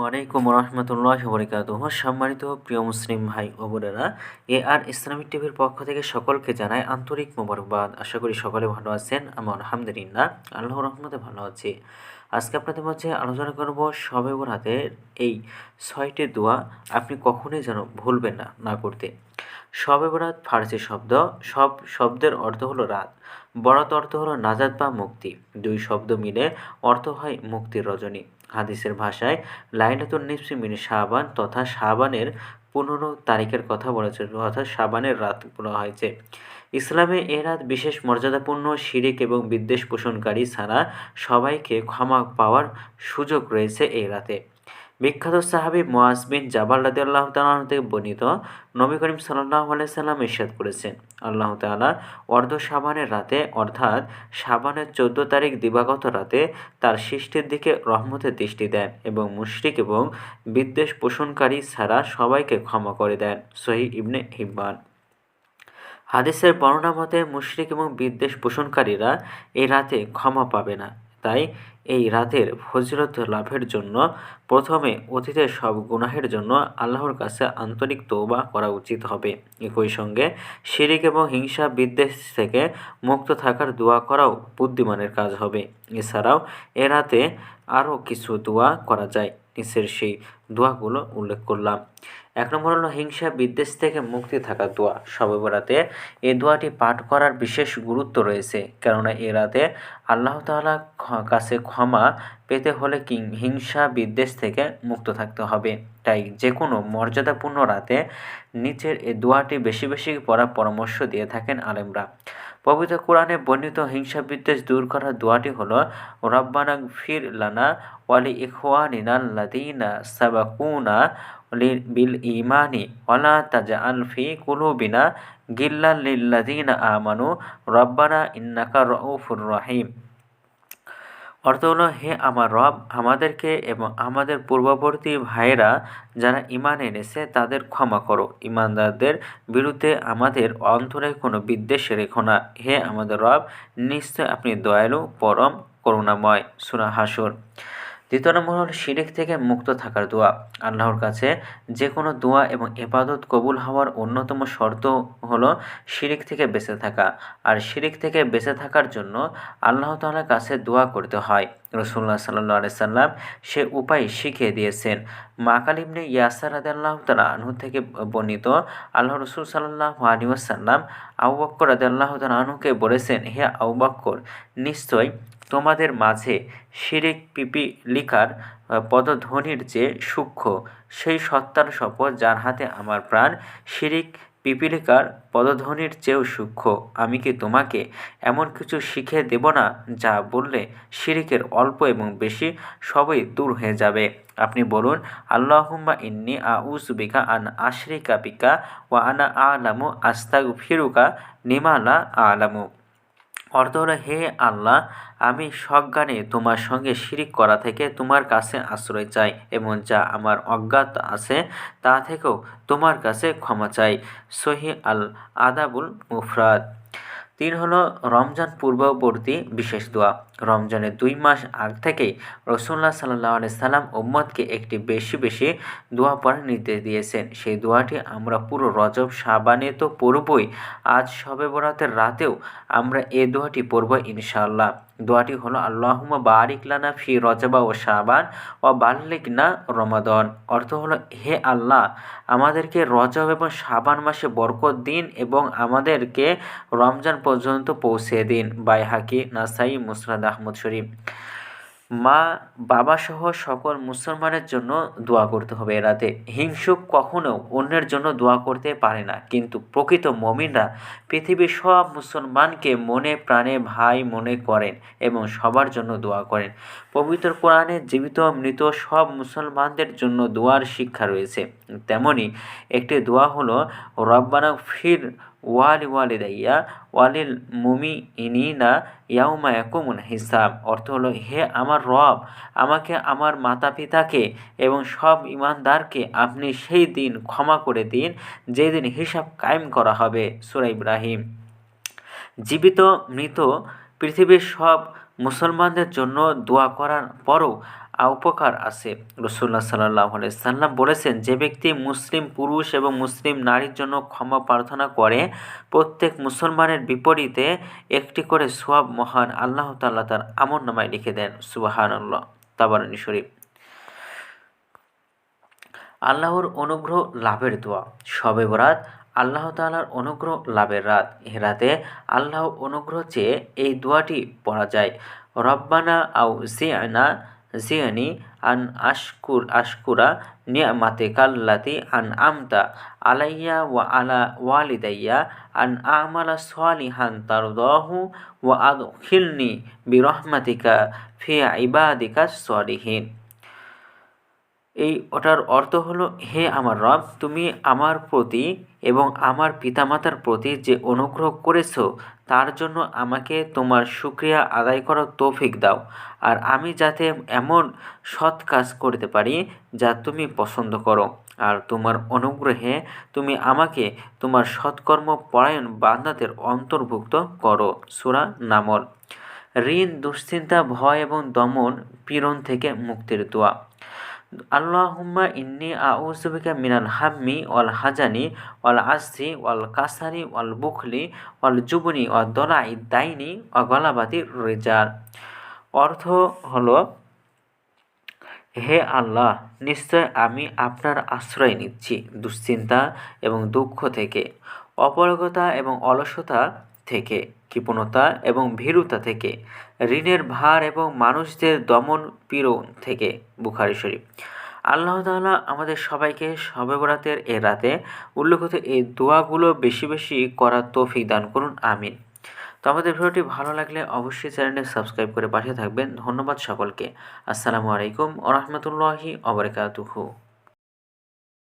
ওয়ালাইকুম রহমতুল্লাহ বরকাত সম্মানিত প্রিয় মুসলিম ভাই ও বোনেরা, এ আর ইসলামিক টিভির পক্ষ থেকে সকলকে জানাই আন্তরিক মোবারকবাদ। আশা করি সকলে ভালো আছেন, আমি আলহামদুলিল্লাহ আল্লাহ রহমতে ভালো আছি। আজকে আপনাদের মধ্যে আলোচনা করব সবে বরাতের এই ছয়টি দোয়া আপনি কখনোই যেন ভুলবেন না না করতে। সবে বরাত ফার্সি শব্দ, সব শব্দের অর্থ হলো রাত। বরাত অর্থ হলো নাজাদ বা মুক্তি। দুই শব্দ মিলে অর্থ হয় মুক্তির রজনী। হাদিসের ভাষায় লাইলাতুন নিপসি মিন সাবান তথা সাবানের পনেরো তারিখের কথা বলেছে, অর্থাৎ শাবানের রাত বলা হয়েছে। ইসলামে এ রাত বিশেষ মর্যাদাপূর্ণ, শিরিক এবং বিদ্বেষ পোষণকারী ছাড়া সবাইকে ক্ষমা পাওয়ার সুযোগ রয়েছে এই রাতে। বিখ্যাত সাহাবি মোয়াজ বিন জাবাল রাদি আল্লাহ তালাহ থেকে বর্ণিত নবী করিম সাল্লাহ সাল্লাম ইরশাদ করেছেন। আল্লাহ তালা অর্ধ সাবানের রাতে, অর্থাৎ সাবানের চোদ্দ তারিখ দিবাগত রাতে তার সৃষ্টির দিকে রহমতের দৃষ্টি দেন এবং মুশরিক এবং বিদ্বেষ পোষণকারী ছাড়া সবাইকে ক্ষমা করে দেন, সহি ইবনে হিব্বান। হাদিসের বর্ণনা মতে মুশরিক এবং বিদ্বেষ পোষণকারীরা এই রাতে ক্ষমা পাবে না। তাই এই রাতের ফজিলত লাভের জন্য প্রথমে অতীতের সব গুনাহের জন্য আল্লাহর কাছে আন্তরিক তৌবা করা উচিত হবে। একই সঙ্গে শিরিক এবং হিংসা বিদ্বেষ থেকে মুক্ত থাকার দোয়া করাও বুদ্ধিমানের কাজ হবে। এছাড়াও এ রাতে আরও কিছু দোয়া করা যায়। নিচের সেই দোয়াগুলো উল্লেখ করলাম। এক নম্বর হলো হিংসা, বিদ্বেষ থেকে মুক্তি থাকা দোয়া। সবে বরাতে এই দোয়াটি পাঠ করার বিশেষ গুরুত্ব রয়েছে, কেননা এ রাতে আল্লাহ তাআলা কাছে ক্ষমা পেতে হলে কিং হিংসা, বিদ্বেষ থেকে মুক্ত থাকতে হবে। তাই যে কোনো মর্যাদাপূর্ণ রাতে নিচের এই দোয়াটি বেশি বেশি পড়ার পরামর্শ দিয়ে থাকেন আলেমরা। পবিত্র কোরআনে বর্ণিত হিংসা বিদ্বেষ দূর করার দোয়াটি হল রব্বানা ফির লানা ওয়ালি ইখওয়ানিনা লাদিনা সাবাকুনা বিল ইমানি ওয়ালা তাজা আলফি কুলুবিনা গিল্লা লিল্লাদিনা আমানু, রব্বানা ইন্নাকা রউফুর রহিম। অর্থ হলো, হে আমার রব, আমাদেরকে এবং আমাদের পূর্ববর্তী ভাইয়েরা যারা ইমান এনেছে, তাদের ক্ষমা করো। ইমানদারদের বিরুদ্ধে আমাদের অন্তরে কোনো বিদ্বেষ রেখো না। হে আমাদের রব, নিশ্চয় আপনি দয়ালু, পরম, করুণাময়। সুরা হাসুর। দ্বিতীয় নম্বর হল শিরিক থেকে মুক্ত থাকার দোয়া। আল্লাহর কাছে যে কোনো দোয়া এবং এবাদত কবুল হওয়ার অন্যতম শর্ত হলো শিরিক থেকে বেঁচে থাকা। আর শিরিক থেকে বেঁচে থাকার জন্য আল্লাহ তালার কাছে দোয়া করতে হয়। রসুল্লাহ সাল্লাহ সাল্লাম সে উপায় শিখিয়ে দিয়েছেন। মাকালিমনে ইয়াসার আদাল্লাহ তালা আনহু থেকে বর্ণিত আল্লাহ রসুল সাল্লাহ আলিউসাল্লাম আউ বক্কর আদাল্লাহ তালা আনহুকে বলেছেন, হে আউ বক্কর নিশ্চয় তোমাদের মাঝে শিরিক পিপিলিকার পদধ্বনির যে সূক্ষ্ম, সেই সত্তার শপথ যার হাতে আমার প্রাণ, শিরিক পিপিলিকার পদধ্বনির চেয়েও সূক্ষ্ম। আমি কি তোমাকে এমন কিছু শিখে দেব না যা বললে শিরিকের অল্প এবং বেশি সবই দূর হয়ে যাবে? আপনি বলুন, আল্লাহুম্মা ইন্নি বিকা আন আশরিকা বিকা ওয়া আনা আলামু আস্তাগ ফিরুকা নিমালা আলামু। অর্থ হলো হে আল্লাহ, আমি সজ্ঞানে তোমার সঙ্গে শিরিক করা থেকে তোমার কাছে আশ্রয় চাই এবং যা আমার অজ্ঞাত আছে তা থেকেও তোমার কাছে ক্ষমা চাই। সহি আল আদাবুল মুফরাদ। তিন হলো রমজান পূর্ববর্তী বিশেষ দোয়া। রমজানের দুই মাস আগ থেকেই রসুল্লাহ সাল্লাহ সাল্লাম ওম্মদকে একটি বেশি বেশি দোয়া পড়ার নির্দেশ দিয়েছেন। সেই দোয়াটি আমরা পুরো রজব সাবানে তো পড়বই। আজ সবে বরাতের রাতেও আমরা এ দোয়াটি পড়ব ইনশাআল্লাহ। দোয়াটি হলো আল্লাহুমা বারিক লানা ফি রজবা ও সাবান ও বাল্লিক না রমাদন। অর্থ হলো, হে আল্লাহ, আমাদেরকে রজব এবং সাবান মাসে বরকত দিন এবং আমাদেরকে রমজান পর্যন্ত পৌঁছে দিন। বাই বাইহাকি নাসাই মুসরাদ আহমদ শরীফ। মা বাবা সহ সকল মুসলমানের জন্য দোয়া করতে হবে এরাতে রাতে। হিংসুক কখনো অন্যের জন্য দোয়া করতে পারে না। কিন্তু প্রকৃত মমিনরা পৃথিবীর সব মুসলমানকে মনে প্রাণে ভাই মনে করেন এবং সবার জন্য দোয়া করেন। পবিত্র কোরআনে জীবিত, মৃত সব মুসলমানদের জন্য দোয়ার শিক্ষা রয়েছে। তেমনি একটি দোয়া হলো, রব্বানা ফির ওয়ালি ওয়ালিদাইয়া ওয়ালিল মুমি ইনিনা ইয়াউমা ইয়াকুমুল হিসাব। অর্থ হলো, হে আমার রব, আমাকে আমার মাতা পিতাকে এবং সব ইমানদারকে আপনি সেই দিন ক্ষমা করে দিন যেদিন হিসাব কায়েম করা হবে। সুরা ইব্রাহিম। জীবিত, মৃত পৃথিবীর সব মুসলমানদের জন্য দোয়া করার পরও উপকার আছে। রসুল্লাহ সাল্লাহ সাল্লাম বলেছেন, যে ব্যক্তি মুসলিম, পুরুষ এবং মুসলিম নারীর জন্য ক্ষমা প্রার্থনা করে, প্রত্যেক মুসলমানের বিপরীতে একটি করে সোয়াব মহান আল্লাহ তাল্লাহ তার আমর নামায় লিখে দেন। সুবাহান আল্লাহ শরীফ। আল্লাহর অনুগ্রহ লাভের দোয়া। শবে বরাত আল্লাহ তাআলার অনুগ্রহ লাভের রাত। এ রাতে আল্লাহ অনুগ্রহ চেয়ে এই দোয়াটি পড়া যায়। রব্বানা আউ জিয়ানা জিয়ানি আন আশকুর, আশকুরা নিয়ামাতে কাল্লাতি আন আমতা আলাইয়া ওয়া আলা ওয়ালিদাইয়া আন আমালা সালিহান তারদাহু ওয়া আদখিলনি বিরহমাতিকা ফিয়া ইবাদিকা সলিহিন এই ওটার অর্থ হলো, হে আমার রব, তুমি আমার প্রতি এবং আমার পিতামাতার প্রতি যে অনুগ্রহ করেছ, তার জন্য আমাকে তোমার শুক্রিয়া আদায় করার তৌফিক দাও। আর আমি যাতে এমন সৎ কাজ করতে পারি যা তুমি পছন্দ করো। আর তোমার অনুগ্রহে তুমি আমাকে তোমার সৎকর্ম পরায়ণ বান্দাদের অন্তর্ভুক্ত করো। সুরা নামল। ঋণ, দুশ্চিন্তা, ভয় এবং দমন পীড়ন থেকে মুক্তির দোয়া। আল্লাহুম্মা ইন্নি আউযুবিকা মিনাল হাম্মি ওয়াল হাজানি ওয়াল আসি ওয়াল কাসারি ওয়াল বুখলি ওয়াল জুবনি ওয়াল দলাই দাইনি ওয়া গলাবাতি রেজাল। অর্থ হলো, হে আল্লাহ, নিশ্চয় আমি আপনার আশ্রয় নিচ্ছি দুশ্চিন্তা এবং দুঃখ থেকে। অপরগতা এবং অলসতা থেকে, কৃপণতা এবং ভীরুতা থেকে, ঋণের ভার এবং মানুষদের দমন পীড়ন থেকে, বুখারি শরীফ। আল্লাহ তাআলা আমাদের সবাইকে শবে বরাতের এ রাতে উল্লেখিত এই দোয়াগুলো বেশি বেশি করার তৌফিক দান করুন, আমিন। তো আমাদের ভিডিওটি ভালো লাগলে অবশ্যই চ্যানেলটি সাবস্ক্রাইব করে পাশে থাকবেন। ধন্যবাদ সকলকে। আসসালামু আলাইকুম ওরহমতুল্লাহি অবরকাতুহু